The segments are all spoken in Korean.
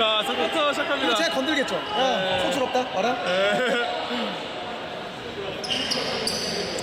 자, 서부터 시작합니다. 제가 건들겠죠. 야, 소출없다. 알아?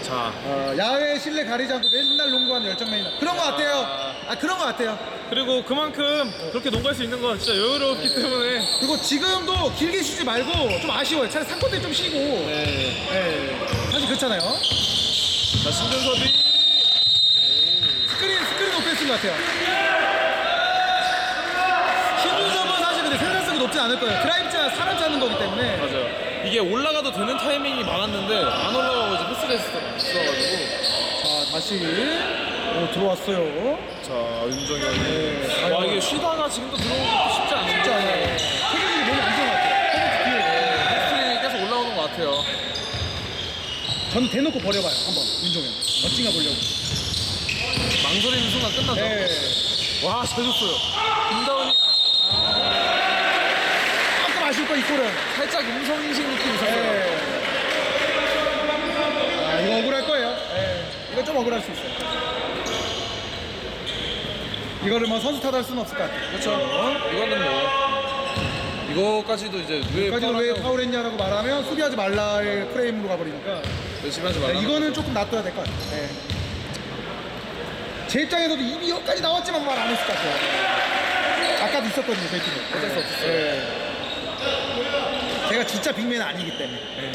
자, 어, 야외 실내 가리지 않고 맨날 농구하는 열정맨이다. 그런 거 같아요. 아 그런 거 같아요. 그리고 그만큼 그렇게 농구할 수 있는 건 진짜 여유롭기 때문에 그리고 지금도 길게 쉬지 말고 좀 아쉬워요. 차라리 상권대 좀 쉬고. 네. 네. 사실 그렇잖아요. 자, 신준섭이 스크린 스크린 오펜스인 것 같아요. 신준섭은 사실 근데 생산성이 높진 않을 거예요. 드라이브 자 사람 짜는 거기 때문에. 맞아요. 이게 올라가도 되는 타이밍이 많았는데 안 올라가고 이제 패스를 했어가지고 자 다시 오, 들어왔어요. 자, 윤정현이 네. 와 이게 쉬다가 지금도 들어오기 쉽지 않은데 쉽지 않아요. 체격이 몸이 안 좋은 것 같아요. 허벅지 뒤에. 패스트링이 계속 올라오는 것 같아요. 전 대놓고 버려봐요. 한번 윤종현. 어찌가 보려고. 망설이는 순간 끝나죠. 네. 와, 잘 줬어요. 김다운이 아쉬울 거이 골은. 살짝 음성인식 느낌이 있었어요. 네. 아, 이거 억울할 거예요. 네. 이거 좀 억울할 수 있어요. 이거를 뭐 선수 탓할 수는 없을 것 같아요. 그렇죠. 이거는 뭐 이거까지도 이제 왜 까지는 왜 파울하냐고 파울했냐라고 말하면 수비하지 말라의 프레임으로 가버리니까 열심히 하지 네, 말라. 이거는 조금 놔둬야 될 것 같아요. 네. 제 입장에서도 입이 여기까지 나왔지만 말 안 했을 것 같아요. 아까도 있었거든요, 팀에. 어쩔 수 없었어요. 네. 제가 진짜 빅맨은 아니기 때문에. 네.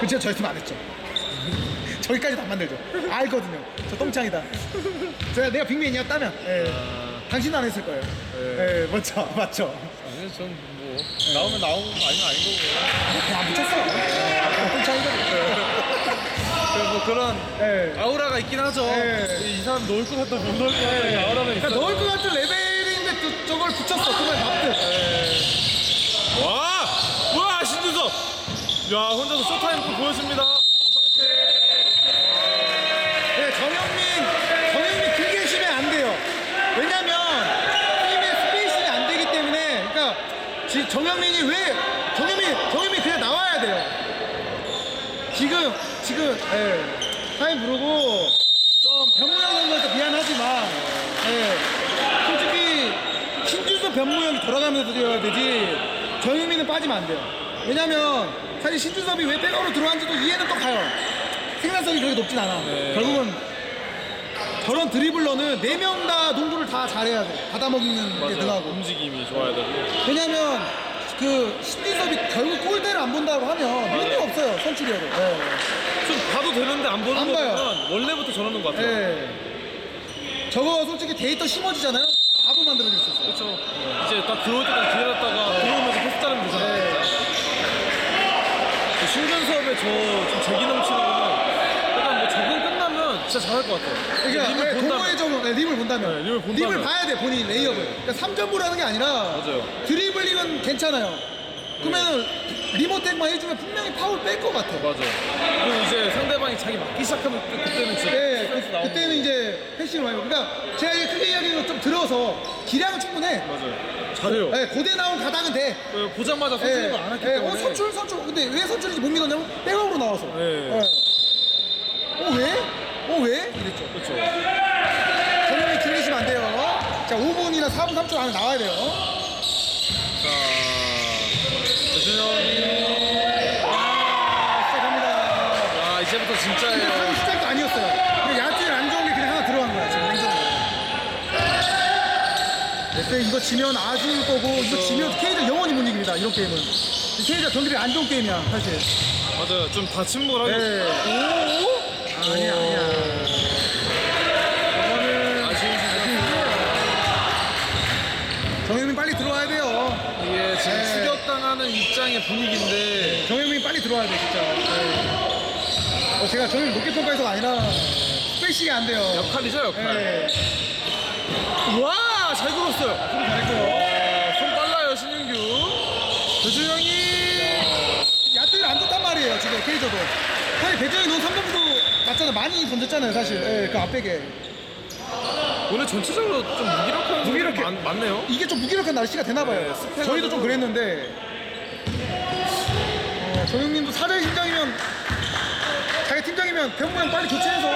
그쵸, 저희 팀 안 했죠. 저기까지도 안 만들죠. 알거든요. 저 똥창이다. 제가 내가 빅맨이었다면, 예. 당신은 안 했을 거예요. 네. 예, 맞죠, 맞죠. 아니 전뭐 나오면 나오고 아니면 아닌 거고. 그냥 안 붙였어. 어, 똥창이거든. 그뭐 그런 예. 아우라가 있긴 하죠. 네. 이 사람 넣을 것 같다 못 넣을 것 같다 있어. 그러니까 넣을 것 같은 레벨인데 또 저걸 붙였어. 그러면 납득. 와, 와 신준섭. 야 혼자서 쇼타임 또 보여줍니다. 네, 정영민, 정영민 길게 쉬면 안 돼요. 왜냐면 팀의 스페이싱이 안 되기 때문에, 지, 정영민이 왜 정영민, 정영민 그냥 나와야 돼요. 지금, 지금, 예, 타임 부르고 좀 변무영 선수한테 미안하지만, 예, 솔직히 신준서 변무영이 돌아가면서 드려야 되지 정영민은 빠지면 안 돼요. 왜냐면 사실 신준섭이 왜 백업으로 들어왔는지도 이해는 또 가요. 생산성이 그렇게 높진 않아. 네. 결국은 저런 드리블러는 네 명 다 농구를 다 잘해야 돼. 받아먹는 게 맞아요. 능하고. 움직임이 좋아야 되고. 왜냐면 그 신진섭이 결국 골대를 안 본다고 하면 의미 없어요. 선출이어도. 네. 좀 봐도 되는데 안 보는 안 거 봐요. 보면 원래부터 저러는 것 같아요. 네. 저거 솔직히 데이터 심어지잖아요. 바보 만들어줄 수 있어요. 그렇죠. 이제 딱 들어올 때까지 기다렸다가 자르면 되잖아요. 네. 그 신준섭의 저좀 재기 넘치는 거는 약간 뭐 적응 끝나면 진짜 잘할 것 같아요. 그러니까 림을 네, 본다면. 동호회 적응, 네, 림을 본다면. 네, 림을 본다면. 봐야 돼, 본인 레이업을. 그러니까 3점 보라는 게 아니라 맞아요. 드리블링은 괜찮아요. 그러면 리모텍만 해주면 분명히 파울 뺄 것 같아. 맞아. 그리고 이제 상대방이 자기 맞기 시작하면 그- 그때는 진짜 네, 스트레스 그, 나오는 그때는. 이제 패싱을 많이. 그러니까 제가 이게 크게 이야기하는 건좀 들어서 기량은 충분해. 맞아요. 잘해요. 네, 고대 나온 가닥은 돼. 그 보자마자 선수는 거안 했기 네, 때문에. 어, 선출, 선출. 근데 왜 선출인지 못 믿었냐면 백업으로 나와서. 네. 어, 왜? 어, 왜? 이랬죠. 그렇죠. 전형이 길리시면 안 돼요. 자, 5분이나 4분 3초 안에 나와야 돼요. 자, 시작합니다. 아 이제부터 근데 진짜예요. 하기 시작도 아니었어요. 그냥 야투를 안 좋은 게 그냥 하나 들어간 거야, 지금 냉정으로. 네, 이거 지면 아쉬울 거고, 이거 지면 K가 영원히 못 이깁니다, 이런 게임은. K가 경기력이 안 좋은 게임이야, 사실. 맞아요. 좀 다침묵하게. 네. 오? 아니야, 아니야. 이거는 아쉬운 시즌. 정혜민 빨리 들어와야 돼요. 이게 지금 네. 추격당 하는 입장의 분위기인데 정혜민 빨리 들어와야 돼, 진짜. 네. 어, 제가 정혜민 높게 평가해서가 아니라, 스페이싱이 안 돼요. 역할이죠 역할. 네. 와, 잘 굴었어요. 좀 잘했고요. 와, 손 빨라요 신윤규. 대준영이 야트를 안 좋단 말이에요 지금 케이저도 사실 배정이 너무 3점도 맞잖아 많이 던졌잖아요 사실 예, 그 앞백에 오늘 전체적으로 좀 무기력한 무기력해. 많, 많네요. 이게 좀 무기력한 날씨가 되나 봐요 네, 습해가지고. 저희도 좀 그랬는데 어, 정영민도 사대 팀장이면 자기 팀장이면 대부분 빨리 교체해서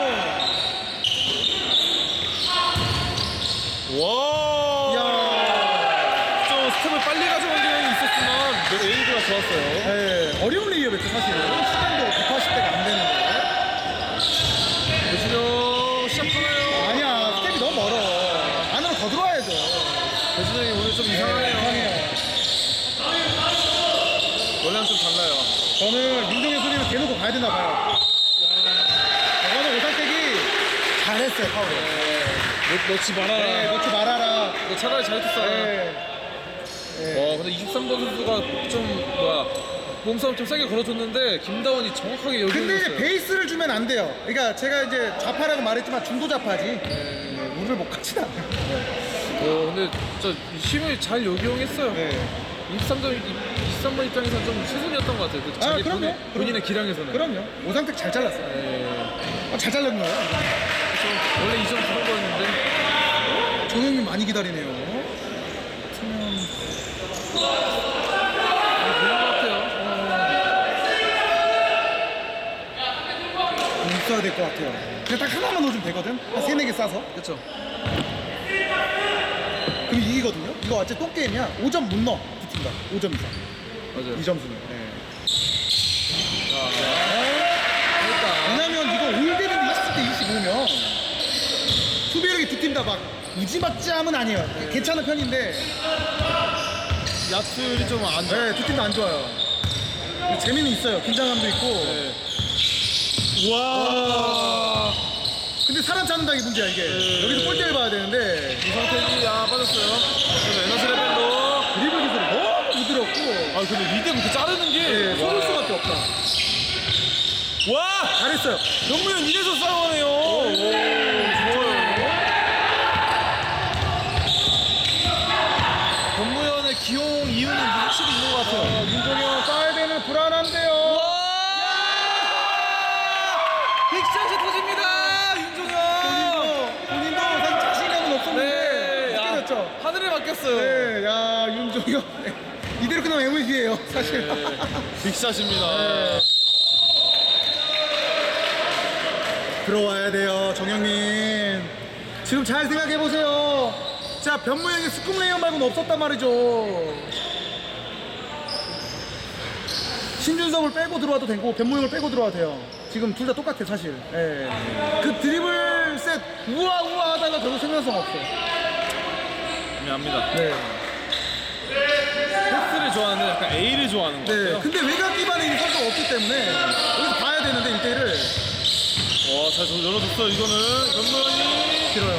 와. 이야. 좀 스텝을 빨리 가져간 경향이 있었지만 내 에이드가 좋았어요. 예, 어려운 레이업이었죠 사실. 시간 저는 윤종의 소리를 대놓고 가야 되나 봐요. 저거는 오상택이 잘했어요 파울. 넣, 넣지 말아라. 네, 놓지 말아라. 너 차라리 잘 tus어. 네. 와 근데 23번 선수가 좀 뭐야 몸싸움 좀 세게 걸어줬는데 김다원이 정확하게 여기 근데 이제. 베이스를 주면 안 돼요. 그러니까 제가 이제 좌파라고 말했지만 중도 좌파지. 네, 우를 못 같진 않아요. 어, 근데 진짜 힘을 잘 역이용했어요. 네. 23점 23번 입장에서는 좀 최선이었던 것 같아요. 그 아, 자기 그럼요. 본인, 본인의 기량에서는. 그럼요. 오상택 잘 잘랐어요. 네. 아, 잘 잘랐는 거예요. 좀 원래 이점 그런 거였는데 정영님 많이 기다리네요. 투면 그런 것 같아요. 못 써야 될 것 같아요. 그냥 딱 하나만 넣어주면 되거든. 한 세네 개 싸서. 그렇죠. 이거 어째 똥 게임이야. 5점 못 넣어. 두팀 다. 5점 이상. 맞아요. 이 점수는. 네. 일단 왜냐면 이거 올 때는 20대 25면 수비력이 두 팀 다 막 무지막지함은 아니에요. 괜찮은 편인데 야투율이 좀 안 좋아. 네, 두 팀 다 안 좋아요. 재미는 있어요. 긴장감도 있고. 네. 와. 근데 사람 찾는다 게 문제야 이게. 네. 여기서 골대를 봐야 되는데 이상태이 아 빠졌어요. 그래서 에너지 레벨로. 드리블 기술이 너무 부드럽고 아 근데 리듬 이렇게 자르는 게. 예, 속을 와. 수밖에 없다. 와. 잘했어요. 정무현 이래서 싸워네요. 오, 좋아요. 권무현의 기용 이유는 확실히 있는 것 같아요. 어, 윤종현 사이드는 불안한데요. 와! 빅샷이 터집니다, 윤종현. 본인도 본인도 사실 자신감은 없었는데 네, 야, 때렸죠. 하늘에 맡겼어요. 네, 야 윤종현 네. 이대로 끝나면 MVP예요 사실. 네, 빅샷입니다. 네. 들어와야 돼요, 정영민. 지금 잘 생각해 보세요. 자, 변무영이 스쿱 레이어 말고는 없었단 말이죠. 신준섭을 빼고 들어와도 되고 변무영을 빼고 들어와도 돼요. 지금 둘 다 똑같아 사실. 예. 그 드리블 셋 우아 우아 하다가 결국 생산성 없어. 미안합니다. 네. 패스를 좋아하는 약간 A를 좋아하는 것 네. 같아요. 근데 외곽 기반에 있는 선수가 없기 때문에 여기서 봐야 되는데 1대1을 와, 잘 열어줬어요, 이거는. 권무현이. 길어요.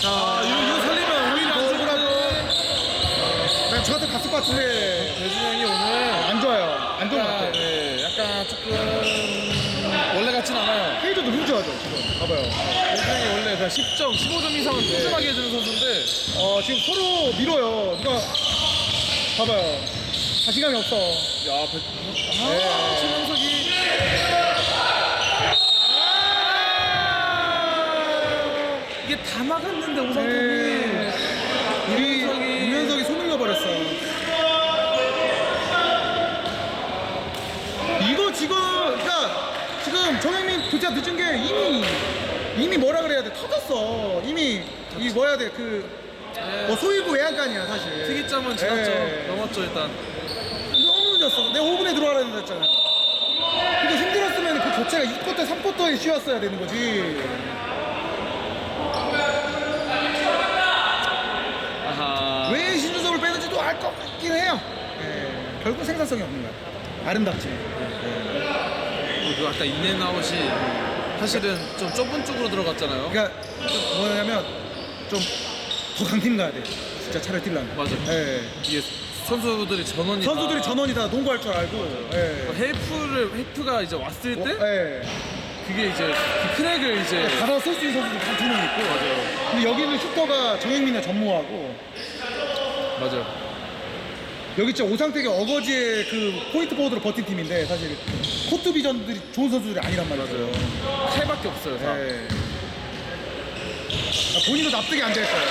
자, 이거, 이거 살리면 오히려 안 억울하고. 좋은데. 난 저한테 갔을 것 같은데 배준영이 오늘 안 좋아요. 안 좋은 것 약간, 같아요. 네, 약간 조금 원래 같진 않아요. 페이저도 훔쳐하죠 지금. 봐봐요. 배준영이 원래 그냥 10점, 15점 이상은 꼼꼼하게 해주는 선수인데 어 지금 서로 밀어요. 누가 봐봐요. 자신감이 없어. 야, 배... 아, 네. 최명석이 이게 다 막았는데 오상통이 네. 우리 손. 이거 지금 그러니까 지금 정영 민 교체 늦은 게 이미 이미 뭐라 그래야 돼 터졌어. 이미 이 뭐야 돼그 뭐 소위고 외양간이야 사실. 특이점은 지났죠. 네. 넘었죠 일단. 너무 늦었어. 내가 5분에 들어와라 했잖아. 근데 힘들었으면 그 교체가 2쿼터, 3쿼터에 쉬었어야 되는 거지. 아하. 왜 신주섭을 빼는지도 알 것 같긴 해요. 예, 결국 생산성이 없는 거야. 아름답지. 그 아까 인앤아웃이 사실은 좀 좁은 쪽으로 들어갔잖아요. 그러니까 좀 뭐냐면 좀 더 강팀 가야 돼. 진짜 차를 뛰려면. 맞아. 예. 이게 선수들이 전원이 선수들이 다 전원이 다 농구할 줄 알고. 예. 헬프를 헬프가 이제 왔을 때 예. 그게 이제 그 크랙을 이제 받아 쓸수 있는 선수들이 한두명 있고. 맞아요. 근데 여기는 슈터가 정영민의 전무하고 맞아요. 여기 진짜 오상택의 어거지의 그 포인트 포워드로 버틴 팀인데 사실 코트 비전들이 좋은 선수들이 아니란 말이죠. 세밖에 없어요. 다. 예. 아, 본인도 납득이 안 될 거예요.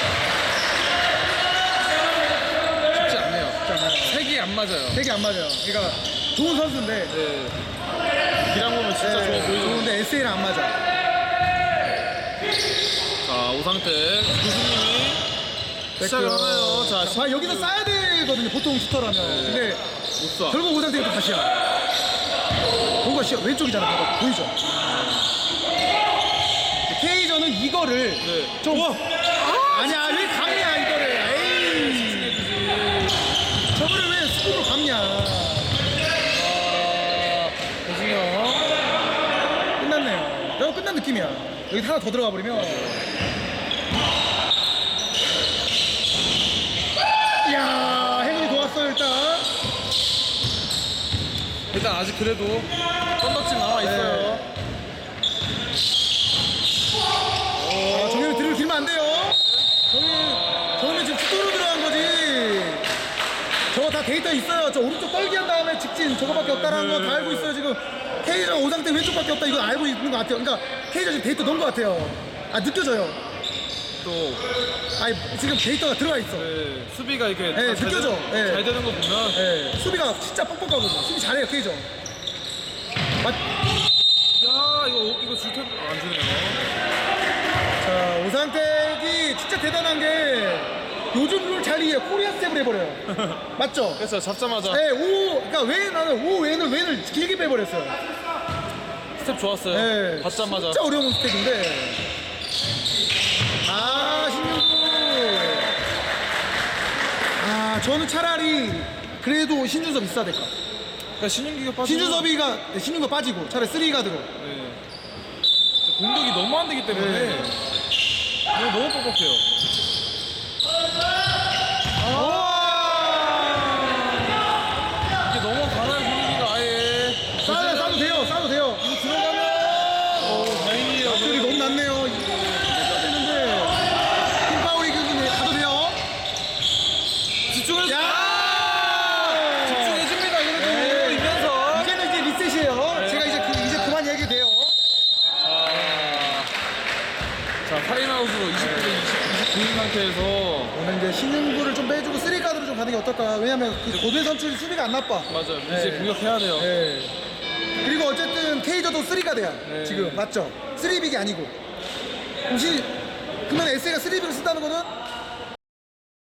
쉽지 않네요. 쉽지 않아요. 색이 안 맞아요. 되게 안 맞아요. 그러니까 좋은 선수인데 네. 기량 보면 진짜 예, 좋아 보이죠. 좋은데 SA는 안 맞아. 자 오상태 교수님이 시작을 하나요? 자 아, 여기서 싸야 되거든요. 보통 슈터라면. 근데 쏴. 결국 오상태가 또 다시야. 뭔가 시 왼쪽이잖아. 봐봐. 보이죠? K전은 이거를 네. 좀. 아니야 왜 감냐 이거를 에이 저거를 왜 스쿠로 감냐 아, 대승이 형. 끝났네요 이거 끝난 느낌이야 여기 하나 더 들어가 버리면 이야 행운이 도왔어요 일단 일단 아직 그래도 껌덕진 남아 있어요. 아, 정현이 들을 길면 안 돼요. 정현 정현이 지금 축도로 들어간 거지. 저거 다 데이터 있어요. 저 오른쪽 떨기 한 다음에 직진 저거밖에 없다라는 거 다 알고 있어요 지금. K전 오상태 왼쪽밖에 없다. 이거 알고 있는 것 같아요. 그러니까 K전 지금 데이터 넣은 것 같아요. 아 느껴져요 또 아니 지금 데이터가 들어가 있어 네, 수비가 이렇게 네, 다잘 느껴져. 되는- 네. 잘 되는 거 보면 예, 수비가 진짜 뻑뻑하거든요 수비 잘해요 K전 맞, 야 이거 이거 줄 텐데 안 주네요. 자 오상택이 진짜 대단한 게 요즘 룰잘 이해 코리아 스텝을 해버려요 맞죠? 그래서 잡자마자 네, 오, 그러니까 왜 나는 오 왼을 왼을 길게 빼버렸어요. 스텝 좋았어요. 네, 받자마자 진짜 어려운 스텝인데. 아, 저는 차라리 그래도 신준섭 있어야 될 것 같아요. 그러니까 신윤기가 빠지고 신준섭이가 네, 신윤가 빠지고 차라리 3가드로. 네. 공격이 너무 안 되기 때문에 네. 이거 너무 뻑뻑해요. 이게 넘어가나요 분위기가 아예 싸도 싸도 돼요, 싸도 돼요. 이거 들어가면 오 다행이에요. 소리 너무 났네요. 이거 되는데 팀파울이 그게 가도 돼요. 집중해서 야! 집중해줍니다. 그래도 네. 이거 이면서 이제는 이제 리셋이에요. 네. 제가 이제 그, 이제 그만 얘기 돼요. 자 타임아웃으로 29대 29인 상태에서 오늘 이제 신윤구를 좀 빼주고 쓰리 가드로 좀 가는 게 어떨까? 왜냐면 그 고대 선출이 수비가 안 나빠. 맞아요. 네. 이제 공격해야 돼요. 네. 그리고 어쨌든 K저도 쓰리 가드야. 네. 지금 맞죠? 쓰리 빅이 아니고. 혹시 그러면 SA가 쓰리 빅을 쓴다는 거는